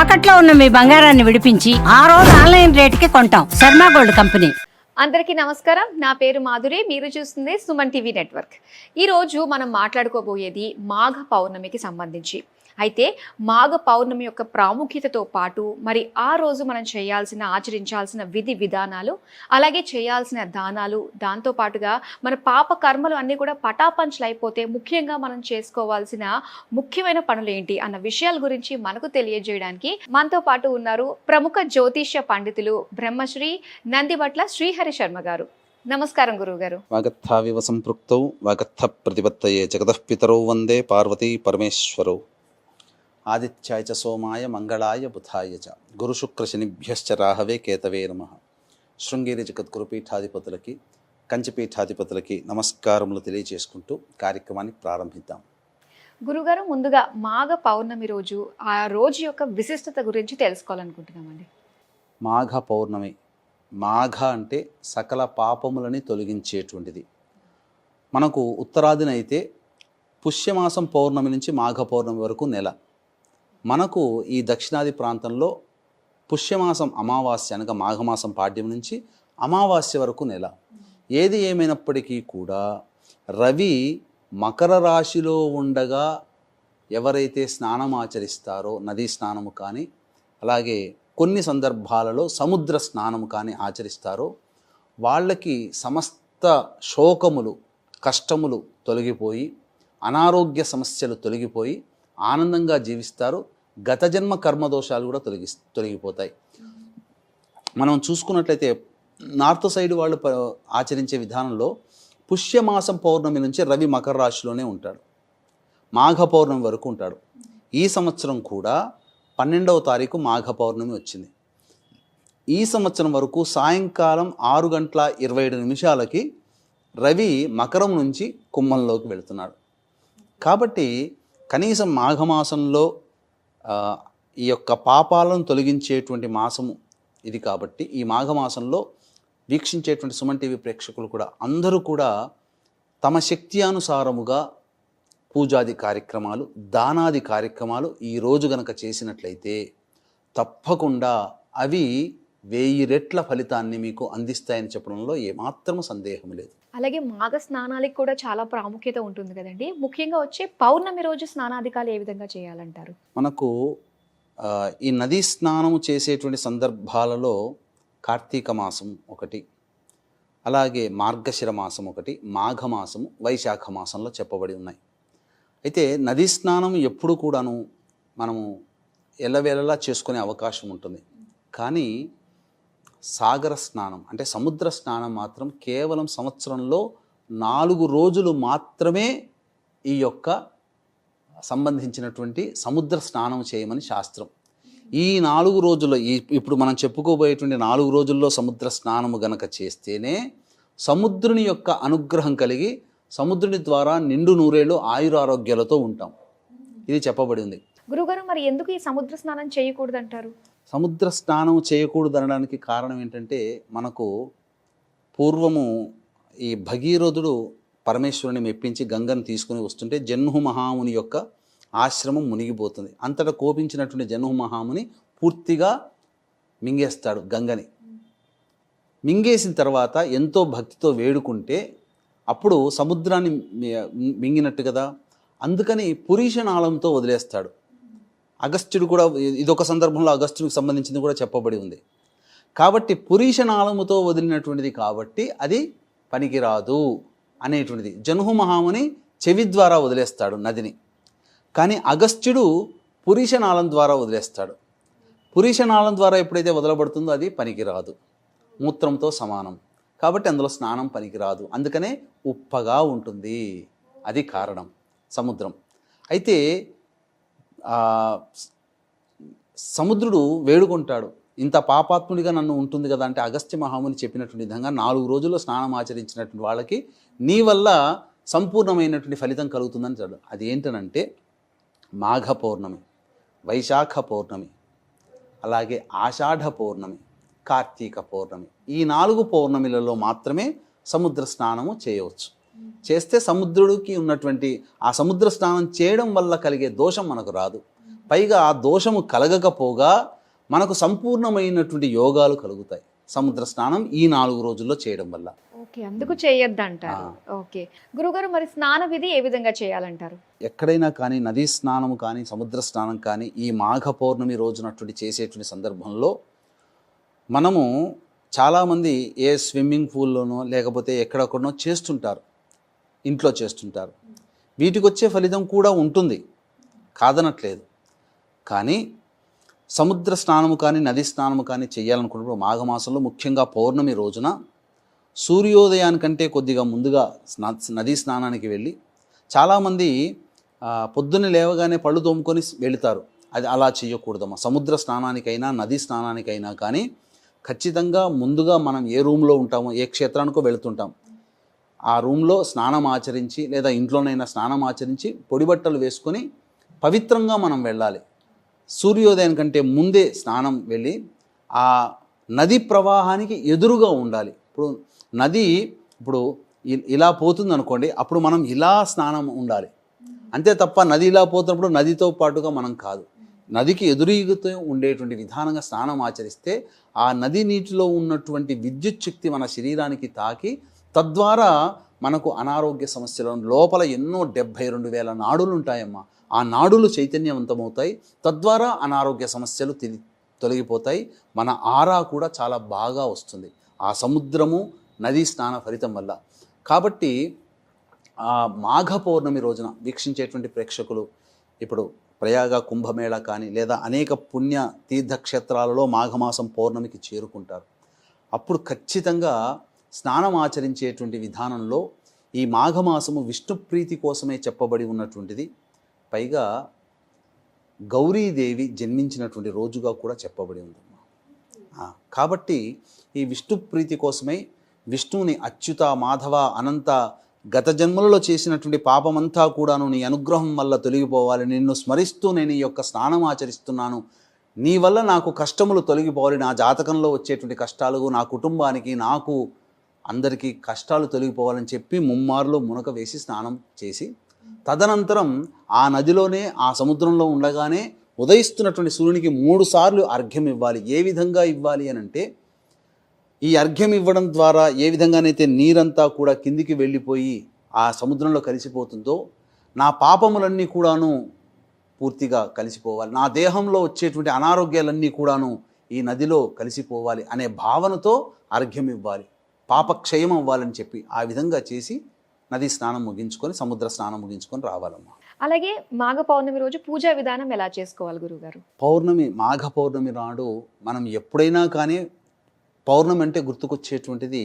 తాకట్లో ఉన్న మీ బంగారాన్ని విడిపించి ఆ రోజు ఆన్లైన్ రేటుకి కొంటాం. Sharma gold company. అందరికీ నమస్కారం. నా పేరు మాధురి. మీరు చూస్తుంది సుమన్ టీవీ నెట్వర్క్. ఈరోజు మనం మాట్లాడుకోబోయేది మాఘ పౌర్ణమికి సంబంధించి. అయితే మాఘ పౌర్ణమి యొక్క ప్రాముఖ్యతతో పాటు మరి ఆ రోజు మనం చేయాల్సిన ఆచరించాల్సిన విధి విధానాలు అలాగే చేయాల్సిన దానాలు దాంతో పాటుగా మన పాప కర్మలు అన్నీ కూడా పటాపంచలు అయిపోతే ముఖ్యంగా మనం చేసుకోవాల్సిన ముఖ్యమైన పనులు ఏంటి అన్న విషయాల గురించి మనకు తెలియజేయడానికి మనతో పాటు ఉన్నారు ప్రముఖ జ్యోతిష్య పండితులు బ్రహ్మశ్రీ నందిబట్ల శ్రీహరి శర్మ గారు. నమస్కారం గురువు గారు సంపృక్తౌ వాగర్థ ప్రతిపత్తయే జగతః పితరౌ వందే పార్వతీ పరమేశ్వరౌ. ఆదిత్యాయ చ సోమాయ మంగళాయ బుధాయ చ. గురుశుక్రశనిభ్యశ్చ రాహవే కేతవే నమ. శృంగేరి జగద్గురు పీఠాధిపతులకి కంచిపీఠాధిపతులకి నమస్కారములు తెలియజేసుకుంటూ కార్యక్రమాన్ని ప్రారంభిద్దాం. గురుగారు ముందుగా మాఘ పౌర్ణమి రోజు ఆ రోజు యొక్క విశిష్టత గురించి తెలుసుకోవాలనుకుంటున్నామండి. మాఘ పౌర్ణమి. మాఘ అంటే సకల పాపములని తొలగించేటువంటిది. మనకు ఉత్తరాదిన అయితే పుష్యమాసం పౌర్ణమి నుంచి మాఘ పౌర్ణమి వరకు నెల. మనకు ఈ దక్షిణాది ప్రాంతంలో పుష్యమాసం అమావాస్య అనగా మాఘమాసం పాడ్యం నుంచి అమావాస్య వరకు నెల. ఏది ఏమైనప్పటికీ కూడా రవి మకర రాశిలో ఉండగా ఎవరైతే స్నానం ఆచరిస్తారో నదీ స్నానము కానీ అలాగే కొన్ని సందర్భాలలో సముద్ర స్నానము కానీ ఆచరిస్తారో వాళ్ళకి సమస్త శోకములు కష్టములు తొలగిపోయి అనారోగ్య సమస్యలు తొలగిపోయి ఆనందంగా జీవిస్తారు. గత జన్మ కర్మదోషాలు కూడా తొలగి తొలగిపోతాయి. మనం చూసుకున్నట్లయితే నార్త్ సైడ్ వాళ్ళు ఆచరించే విధానంలో పుష్యమాసం పౌర్ణమి నుంచి రవి మకర రాశిలోనే ఉంటాడు. మాఘ పౌర్ణమి వరకు ఉంటాడు. ఈ సంవత్సరం కూడా పన్నెండవ తారీఖు మాఘ పౌర్ణమి వచ్చింది. ఈ సంవత్సరం వరకు సాయంకాలం ఆరు గంటల ఇరవై ఏడు నిమిషాలకి రవి మకరం నుంచి కుంభంలోకి వెళుతున్నాడు. కాబట్టి కనీసం మాఘమాసంలో ఈ యొక్క పాపాలను తొలగించేటువంటి మాసము ఇది కాబట్టి ఈ మాఘమాసంలో వీక్షించేటువంటి సుమన్ టీవీ ప్రేక్షకులు కూడా అందరూ కూడా తమ శక్తి అనుసారముగా పూజాది కార్యక్రమాలు దానాది కార్యక్రమాలు ఈ రోజు గనక చేసినట్లయితే తప్పకుండా అవి వెయ్యి రెట్ల ఫలితాన్ని మీకు అందిస్తాయని చెప్పడంలో ఏమాత్రము సందేహం లేదు. అలాగే మాఘ స్నానాలకు కూడా చాలా ప్రాముఖ్యత ఉంటుంది కదండి. ముఖ్యంగా వచ్చే పౌర్ణమి రోజు స్నానాధికాలు ఏ విధంగా చేయాలంటారు? మనకు ఈ నదీ స్నానము చేసేటువంటి సందర్భాలలో కార్తీక మాసం ఒకటి అలాగే మార్గశిర మాసం ఒకటి మాఘమాసము వైశాఖ మాసంలో చెప్పబడి ఉన్నాయి. అయితే నదీ స్నానం ఎప్పుడు కూడాను మనము ఎల్లవేళలా చేసుకునే అవకాశం ఉంటుంది. కానీ సాగర స్నానం అంటే సముద్ర స్నానం మాత్రం కేవలం సంవత్సరంలో నాలుగు రోజులు మాత్రమే ఈ యొక్క సంబంధించినటువంటి సముద్ర స్నానం చేయమని శాస్త్రం. ఈ నాలుగు రోజుల్లో ఈ ఇప్పుడు మనం చెప్పుకోబోయేటువంటి నాలుగు రోజుల్లో సముద్ర స్నానము గనక చేస్తేనే సముద్రుని యొక్క అనుగ్రహం కలిగి సముద్రుని ద్వారా నిండు నూరేళ్ళు ఆయురారోగ్యాలతో ఉంటాం. ఇది చెప్పబడింది. గురుగారు మరి ఎందుకు ఈ సముద్ర స్నానం చేయకూడదంటారు? సముద్ర స్నానం చేయకూడదు అనడానికి కారణం ఏంటంటే మనకు పూర్వము ఈ భగీరథుడు పరమేశ్వరుని మెప్పించి గంగను తీసుకుని వస్తుంటే జన్హు మహాముని యొక్క ఆశ్రమం మునిగిపోతుంది. అంతటా కోపించినటువంటి జన్హు మహాముని పూర్తిగా మింగేస్తాడు గంగని. మింగేసిన తర్వాత ఎంతో భక్తితో వేడుకుంటే అప్పుడు సముద్రాన్ని మింగినట్టు కదా? అందుకని పురీషనాళంతో వదిలేస్తాడు. అగస్త్యుడు కూడా ఇదొక సందర్భంలో అగస్త్యుడికి సంబంధించింది కూడా చెప్పబడి ఉంది. కాబట్టి పురీషనాళముతో వదిలినటువంటిది కాబట్టి అది పనికిరాదు అనేటువంటిది. జనుహు మహాముని చెవి ద్వారా వదిలేస్తాడు నదిని. కానీ అగస్త్యుడు పురీషనాళం ద్వారా వదిలేస్తాడు. పురీషనాళం ద్వారా ఎప్పుడైతే వదలబడుతుందో అది పనికిరాదు. మూత్రంతో సమానం. కాబట్టి అందులో స్నానం పనికిరాదు. అందుకనే ఉప్పగా ఉంటుంది. అది కారణం. సముద్రం. అయితే సముద్రుడు వేడుకుంటాడు ఇంత పాపాత్ముడిగా నన్ను ఉంటుంది కదా అంటే అగస్త్య మహాముని చెప్పినటువంటి విధంగా నాలుగు రోజుల్లో స్నానం ఆచరించినటువంటి వాళ్ళకి నీ వల్ల సంపూర్ణమైనటువంటి ఫలితం కలుగుతుందని చదువు అది ఏంటనంటే మాఘ పౌర్ణమి వైశాఖ పౌర్ణమి అలాగే ఆషాఢ పౌర్ణమి కార్తీక పౌర్ణమి ఈ నాలుగు పౌర్ణమిలలో మాత్రమే సముద్ర స్నానము చేయవచ్చు. చేస్తే సముద్రుడికి ఉన్నటువంటి ఆ సముద్ర స్నానం చేయడం వల్ల కలిగే దోషం మనకు రాదు. పైగా ఆ దోషము కలగకపోగా మనకు సంపూర్ణమైనటువంటి యోగాలు కలుగుతాయి. సముద్ర స్నానం ఈ నాలుగు రోజుల్లో చేయడం వల్ల. ఓకే అందుకు చేయొద్దంటారు. ఓకే. గురుగారు మరి స్నాన విధి ఏ విధంగా చేయాలంటారు? ఎక్కడైనా కానీ నదీ స్నానం కానీ సముద్ర స్నానం కానీ ఈ మాఘ పౌర్ణమి రోజునటువంటి చేసేటువంటి సందర్భంలో మనము చాలామంది ఏ స్విమ్మింగ్ పూల్లోనో లేకపోతే ఎక్కడెక్కడనో చేస్తుంటారు. ఇంట్లో చేస్తుంటారు. వీటికి వచ్చే ఫలితం కూడా ఉంటుంది. కాదనట్లేదు. కానీ సముద్ర స్నానము కానీ నది స్నానము కానీ చేయాలనుకున్నప్పుడు మాఘమాసంలో ముఖ్యంగా పౌర్ణమి రోజున సూర్యోదయానికంటే కొద్దిగా ముందుగా స్నా నదీ స్నానానికి వెళ్ళి చాలామంది పొద్దున్న లేవగానే పళ్ళు తోముకొని వెళుతారు. అది అలా చేయకూడదమ్మా సముద్ర స్నానానికైనా నదీ స్నానానికైనా కానీ ఖచ్చితంగా ముందుగా మనం ఏ రూమ్లో ఉంటామో ఏ క్షేత్రానికో వెళుతుంటాం. ఆ రూమ్లో స్నానం ఆచరించి లేదా ఇంట్లోనైనా స్నానం ఆచరించి పొడి బట్టలు వేసుకొని పవిత్రంగా మనం వెళ్ళాలి. సూర్యోదయం కంటే ముందే స్నానం వెళ్ళి ఆ నది ప్రవాహానికి ఎదురుగా ఉండాలి. ఇప్పుడు నది ఇప్పుడు ఇ- ఇలా పోతుంది అనుకోండి అప్పుడు మనం ఇలా స్నానం ఉండాలి. అంతే తప్ప నది ఇలా పోతున్నప్పుడు నదితో పాటుగా మనం కాదు. నదికి ఎదురీగుతూ ఉండేటువంటి విధానంగా స్నానం ఆచరిస్తే ఆ నది నీటిలో ఉన్నటువంటి విద్యుత్ శక్తి మన శరీరానికి తాకి తద్వారా మనకు అనారోగ్య సమస్యలు లోపల ఎన్నో డెబ్భై రెండు వేల నాడులు ఉంటాయమ్మా ఆ నాడులు చైతన్యవంతమవుతాయి. తద్వారా అనారోగ్య సమస్యలు తిరి తొలగిపోతాయి. మన ఆరా కూడా చాలా బాగా వస్తుంది. ఆ సముద్రము నదీ స్నాన ఫలితం వల్ల. కాబట్టి ఆ మాఘ పౌర్ణమి రోజున వీక్షించేటువంటి ప్రేక్షకులు ఇప్పుడు ప్రయాగ కుంభమేళ కానీ లేదా అనేక పుణ్య తీర్థక్షేత్రాలలో మాఘమాసం పౌర్ణమికి చేరుకుంటారు. అప్పుడు ఖచ్చితంగా స్నానం ఆచరించేటువంటి విధానంలో ఈ మాఘమాసము విష్ణు ప్రీతి కోసమే చెప్పబడి ఉన్నటువంటిది. పైగా గౌరీదేవి జన్మించినటువంటి రోజుగా కూడా చెప్పబడి ఉందమ్మా కాబట్టి ఈ విష్ణు ప్రీతి కోసమై విష్ణువుని అచ్యుత మాధవ అనంత గత జన్మలలో చేసినటువంటి పాపమంతా కూడాను నీ అనుగ్రహం వల్ల తొలగిపోవాలి. నిన్ను స్మరిస్తూ నేను ఈ యొక్క స్నానం ఆచరిస్తున్నాను. నీ వల్ల నాకు కష్టములు తొలగిపోవాలి. నా జాతకంలో వచ్చేటువంటి కష్టాలు నా కుటుంబానికి నాకు అందరికీ కష్టాలు తొలగిపోవాలని చెప్పి ముమ్మారులో మునక వేసి స్నానం చేసి తదనంతరం ఆ నదిలోనే ఆ సముద్రంలో ఉండగానే ఉదయిస్తున్నటువంటి సూర్యునికి మూడు సార్లు అర్ఘ్యం ఇవ్వాలి. ఏ విధంగా ఇవ్వాలి అని అంటే ఈ అర్ఘ్యం ఇవ్వడం ద్వారా ఏ విధంగానైతే నీరంతా కూడా కిందికి వెళ్ళిపోయి ఆ సముద్రంలో కలిసిపోతుందో నా పాపములన్నీ కూడాను పూర్తిగా కలిసిపోవాలి. నా దేహంలో వచ్చేటువంటి అనారోగ్యాలన్నీ కూడాను ఈ నదిలో కలిసిపోవాలి అనే భావనతో అర్ఘ్యం ఇవ్వాలి. పాపక్షయం అవ్వాలని చెప్పి ఆ విధంగా చేసి నది స్నానం ముగించుకొని సముద్ర స్నానం ముగించుకొని రావాలమ్మా. అలాగే మాఘ పౌర్ణమి రోజు పూజా విధానం ఎలా చేసుకోవాలి గురుగారు పౌర్ణమి మాఘ పౌర్ణమి నాడు మనం ఎప్పుడైనా కానీ పౌర్ణమి అంటే గుర్తుకొచ్చేటువంటిది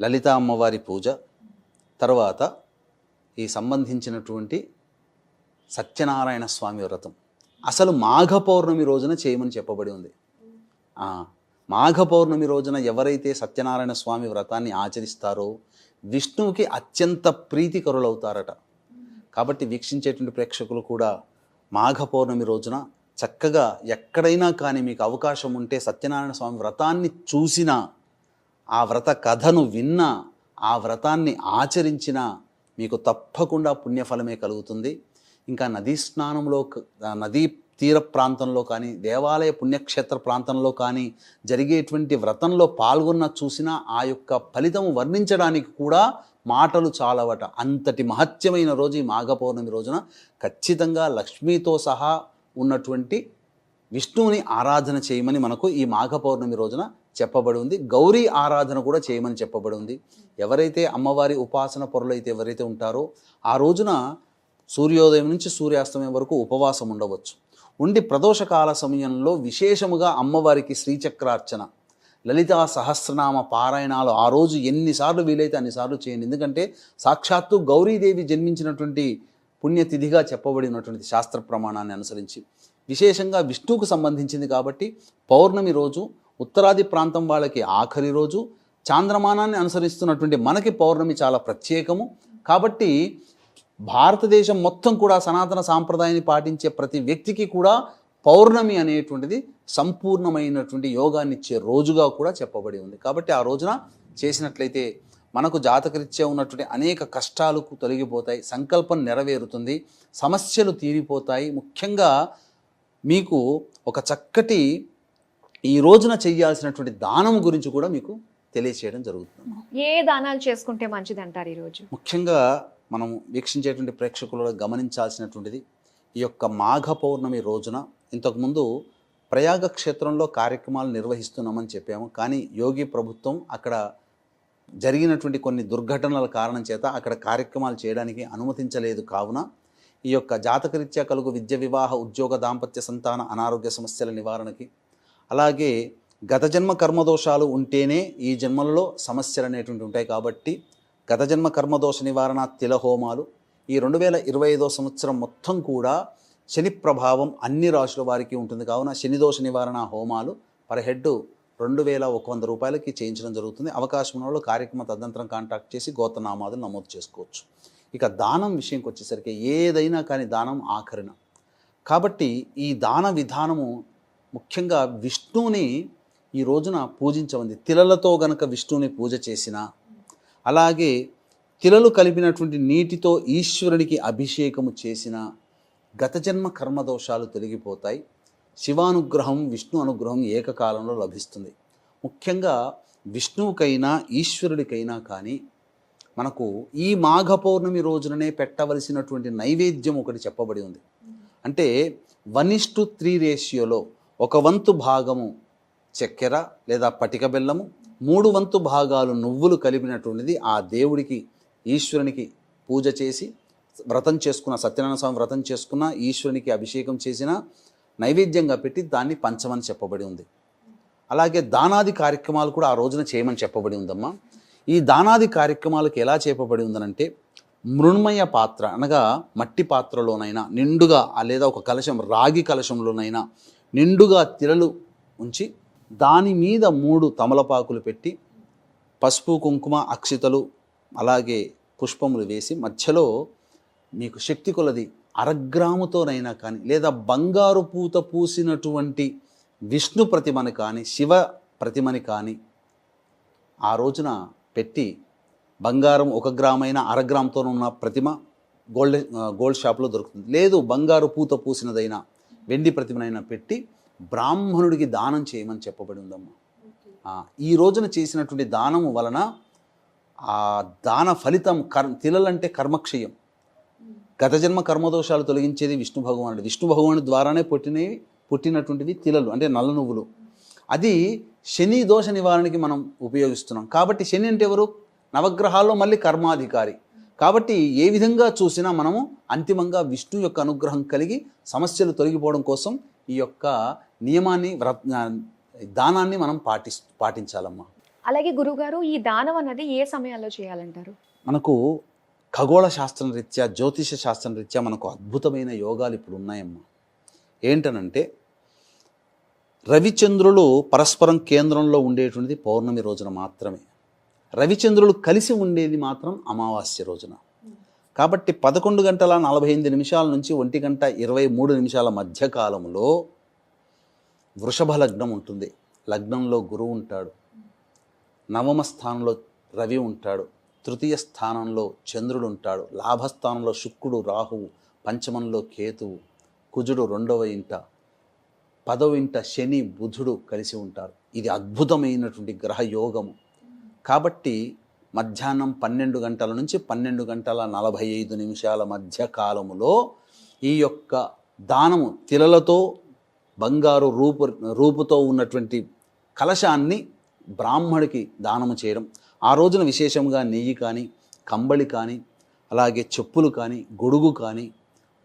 లలిత అమ్మవారి పూజ తర్వాత ఈ సంబంధించినటువంటి సత్యనారాయణ స్వామి వ్రతం. అసలు మాఘ పౌర్ణమి రోజున చేయమని చెప్పబడి ఉంది. మాఘ పౌర్ణమి రోజున ఎవరైతే సత్యనారాయణ స్వామి వ్రతాన్ని ఆచరిస్తారో విష్ణువుకి అత్యంత ప్రీతికరులవుతారట. కాబట్టి వీక్షించేటువంటి ప్రేక్షకులు కూడా మాఘ పౌర్ణమి రోజున చక్కగా ఎక్కడైనా కానీ మీకు అవకాశం ఉంటే సత్యనారాయణ స్వామి వ్రతాన్ని చూసినా ఆ వ్రత కథను విన్న ఆ వ్రతాన్ని ఆచరించిన మీకు తప్పకుండా పుణ్యఫలమే కలుగుతుంది. ఇంకా నదీ స్నానంలో నదీ తీర ప్రాంతంలో కానీ దేవాలయ పుణ్యక్షేత్ర ప్రాంతంలో కానీ జరిగేటువంటి వ్రతంలో పాల్గొన్న చూసినా ఆ యొక్క ఫలితం వర్ణించడానికి కూడా మాటలు చాలవట. అంతటి మహత్యమైన రోజు ఈ మాఘపౌర్ణమి రోజున ఖచ్చితంగా లక్ష్మీతో సహా ఉన్నటువంటి విష్ణువుని ఆరాధన చేయమని మనకు ఈ మాఘ పౌర్ణమి రోజున చెప్పబడి ఉంది. గౌరీ ఆరాధన కూడా చేయమని చెప్పబడి ఉంది. ఎవరైతే అమ్మవారి ఉపాసన పొరలు అయితే ఎవరైతే ఉంటారో ఆ రోజున సూర్యోదయం నుంచి సూర్యాస్తమయం వరకు ఉపవాసం ఉండవచ్చు. ఉండి ప్రదోషకాల సమయంలో విశేషముగా అమ్మవారికి శ్రీచక్రార్చన. లలితా సహస్రనామ పారాయణాలు ఆ రోజు ఎన్నిసార్లు వీలైతే అన్నిసార్లు చేయండి. ఎందుకంటే సాక్షాత్తు గౌరీదేవి జన్మించినటువంటి పుణ్యతిథిగా చెప్పబడినటువంటి శాస్త్ర ప్రమాణాన్ని అనుసరించి విశేషంగా విష్ణువుకు సంబంధించింది కాబట్టి పౌర్ణమి రోజు ఉత్తరాది ప్రాంతం వాళ్ళకి ఆఖరి రోజు చాంద్రమానాన్ని అనుసరిస్తున్నటువంటి మనకి పౌర్ణమి చాలా ప్రత్యేకము. కాబట్టి భారతదేశం మొత్తం కూడా సనాతన సాంప్రదాయాన్ని పాటించే ప్రతి వ్యక్తికి కూడా పౌర్ణమి అనేటువంటిది సంపూర్ణమైనటువంటి యోగాన్ని ఇచ్చే రోజుగా కూడా చెప్పబడి ఉంది. కాబట్టి ఆ రోజున చేసినట్లయితే మనకు జాతకరీత్యా ఉన్నటువంటి అనేక కష్టాలు తొలగిపోతాయి సంకల్పం నెరవేరుతుంది సమస్యలు తీరిపోతాయి. ముఖ్యంగా మీకు ఒక చక్కటి ఈ రోజున చేయాల్సినటువంటి దానం గురించి కూడా మీకు తెలియచేయడం జరుగుతుంది. ఏ దానాలు చేసుకుంటే మంచిది అంటారు ఈరోజు ముఖ్యంగా మనం వీక్షించేటువంటి ప్రేక్షకులు గమనించాల్సినటువంటిది ఈ యొక్క మాఘ పౌర్ణమి రోజున ఇంతకుముందు ప్రయాగ క్షేత్రంలో కార్యక్రమాలు నిర్వహిస్తున్నామని చెప్పాము. కానీ యోగి ప్రభుత్వం అక్కడ జరిగినటువంటి కొన్ని దుర్ఘటనల కారణం చేత అక్కడ కార్యక్రమాలు చేయడానికి అనుమతించలేదు. కావున ఈ యొక్క జాతకరీత్యా కలుగు విద్య వివాహ ఉద్యోగ దాంపత్య సంతాన అనారోగ్య సమస్యల నివారణకి అలాగే గత జన్మ కర్మదోషాలు ఉంటేనే ఈ జన్మలలో సమస్యలు అనేటువంటి ఉంటాయి. కాబట్టి గత జన్మ కర్మదోష నివారణ తిలహోమాలు. ఈ రెండు వేల ఇరవై ఐదో సంవత్సరం మొత్తం కూడా శని ప్రభావం అన్ని రాశుల వారికి ఉంటుంది. కావున శనిదోష నివారణ హోమాలు పర్ హెడ్ రెండు వేల ఒక వంద రూపాయలకి చేయించడం జరుగుతుంది. అవకాశం ఉన్న వాళ్ళు కార్యక్రమ తదనంతరం కాంటాక్ట్ చేసి గోతనామాదులు నమోదు చేసుకోవచ్చు. ఇక దానం విషయంకి వచ్చేసరికి ఏదైనా కానీ దానం ఆఖరిన. కాబట్టి ఈ దాన విధానము ముఖ్యంగా విష్ణువుని ఈ రోజున పూజించమంది. తిలలతో గనక విష్ణువుని పూజ చేసిన అలాగే తిలలు కలిపినటువంటి నీటితో ఈశ్వరునికి అభిషేకము చేసిన గత జన్మ కర్మదోషాలు తొలగిపోతాయి. శివానుగ్రహం విష్ణు అనుగ్రహం ఏకకాలంలో లభిస్తుంది. ముఖ్యంగా విష్ణువుకైనా ఈశ్వరుడికైనా కానీ మనకు ఈ మాఘ పౌర్ణమి రోజుననే పెట్టవలసినటువంటి నైవేద్యం ఒకటి చెప్పబడి ఉంది. అంటే వన్ ఇస్ టు త్రీ రేషియోలో ఒక వంతు భాగము చక్కెర లేదా పటిక బెల్లము మూడు వంతు భాగాలు నువ్వులు కలిపినటువంటిది ఆ దేవుడికి ఈశ్వరునికి పూజ చేసి వ్రతం చేసుకున్న సత్యనారాయణ స్వామి వ్రతం చేసుకున్న ఈశ్వరునికి అభిషేకం చేసిన నైవేద్యంగా పెట్టి దాన్ని పంచమని చెప్పబడి ఉంది. అలాగే దానాది కార్యక్రమాలు కూడా ఆ రోజున చేయమని చెప్పబడి ఉందమ్మా. ఈ దానాది కార్యక్రమాలకు ఎలా చేపబడి ఉందనంటే మృణ్మయ పాత్ర అనగా మట్టి పాత్రలోనైనా నిండుగా లేదా ఒక కలశం రాగి కలశంలోనైనా నిండుగా తిరలు ఉంచి దాని మీద మూడు తమలపాకులు పెట్టి పసుపు కుంకుమ అక్షితలు అలాగే పుష్పములు వేసి మధ్యలో మీకు శక్తి కొలది అరగ్రాముతోనైనా కానీ లేదా బంగారు పూత పూసినటువంటి విష్ణు ప్రతిమని కానీ శివ ప్రతిమని కానీ ఆ రోజున పెట్టి బంగారం ఒక గ్రామైన అరగ్రామ్తో ఉన్న ప్రతిమ గోల్డ్ గోల్డ్ షాప్లో దొరుకుతుంది. లేదు బంగారు పూత పూసినదైనా వెండి ప్రతిమనైనా పెట్టి బ్రాహ్మణుడికి దానం చేయమని చెప్పబడి ఉందమ్మా. ఈ రోజున చేసినటువంటి దానము వలన ఆ దాన ఫలితం కర్ తిలలంటే కర్మక్షయం. గత జన్మ కర్మదోషాలు తొలగించేది విష్ణు భగవానుడు. విష్ణు భగవానుడి ద్వారానే పుట్టినవి పుట్టినటువంటివి తిలలు అంటే నల్ల నువ్వులు. అది శని దోష నివారణకి మనం ఉపయోగిస్తున్నాం. కాబట్టి శని అంటే ఎవరు? నవగ్రహాల్లో మళ్ళీ కర్మాధికారి. కాబట్టి ఏ విధంగా చూసినా మనము అంతిమంగా విష్ణు యొక్క అనుగ్రహం కలిగి సమస్యలు తొలగిపోవడం కోసం ఈ యొక్క నియమాన్ని వ్రత దానాన్ని మనం పాటి పాటించాలమ్మా. అలాగే గురుగారు ఈ దానం అన్నది ఏ సమయాల్లో చేయాలంటారు? మనకు ఖగోళ శాస్త్రం రీత్యా జ్యోతిష శాస్త్రం రీత్యా మనకు అద్భుతమైన యోగాలు ఇప్పుడు ఉన్నాయమ్మా. ఏంటనంటే రవిచంద్రులు పరస్పరం కేంద్రంలో ఉండేటువంటిది పౌర్ణమి రోజున మాత్రమే. రవిచంద్రులు కలిసి ఉండేది మాత్రం అమావాస్య రోజున. కాబట్టి పదకొండు గంటల నలభై ఎనిమిది నిమిషాల నుంచి ఒంటి గంట ఇరవై మూడు నిమిషాల మధ్య కాలంలో వృషభ లగ్నం ఉంటుంది. లగ్నంలో గురువు ఉంటాడు. నవమ స్థానంలో రవి ఉంటాడు. తృతీయ స్థానంలో చంద్రుడు ఉంటాడు. లాభస్థానంలో శుక్రుడు రాహువు పంచమంలో కేతువు కుజుడు రెండవ ఇంట పదవ ఇంట శని బుధుడు కలిసి ఉంటారు. ఇది అద్భుతమైనటువంటి గ్రహ యోగము కాబట్టి మధ్యాహ్నం పన్నెండు గంటల నుంచి పన్నెండు గంటల నలభై ఐదు నిమిషాల మధ్య కాలములో ఈ యొక్క దానము తిలలతో బంగారు రూపు రూపుతో ఉన్నటువంటి కలశాన్ని బ్రాహ్మడికి దానము చేయడం. ఆ రోజున విశేషంగా నెయ్యి కానీ కంబళి కానీ అలాగే చెప్పులు కానీ గొడుగు కానీ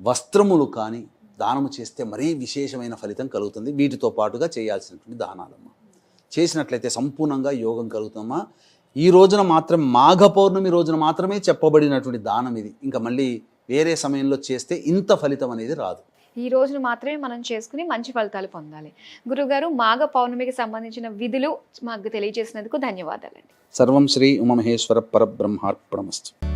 వస్త్రములు కానీ దానము చేస్తే మరీ విశేషమైన ఫలితం కలుగుతుంది. వీటితో పాటుగా చేయాల్సినటువంటి దానాలమ్మ. చేసినట్లయితే సంపూర్ణంగా యోగం కలుగుతామా ఈ రోజున మాత్రం మాఘ పౌర్ణమి రోజున మాత్రమే చెప్పబడినటువంటి దానం ఇది. ఇంకా మళ్ళీ వేరే సమయంలో చేస్తే ఇంత ఫలితం అనేది రాదు. ఈ రోజున మాత్రమే మనం చేసుకుని మంచి ఫలితాలు పొందాలి. గురుగారు మాఘ పౌర్ణమికి సంబంధించిన విధులు మాకు తెలియజేసినందుకు ధన్యవాదాలండి. సర్వం శ్రీ ఉమమహేశ్వర పరబ్రహ్మార్పణమస్తు.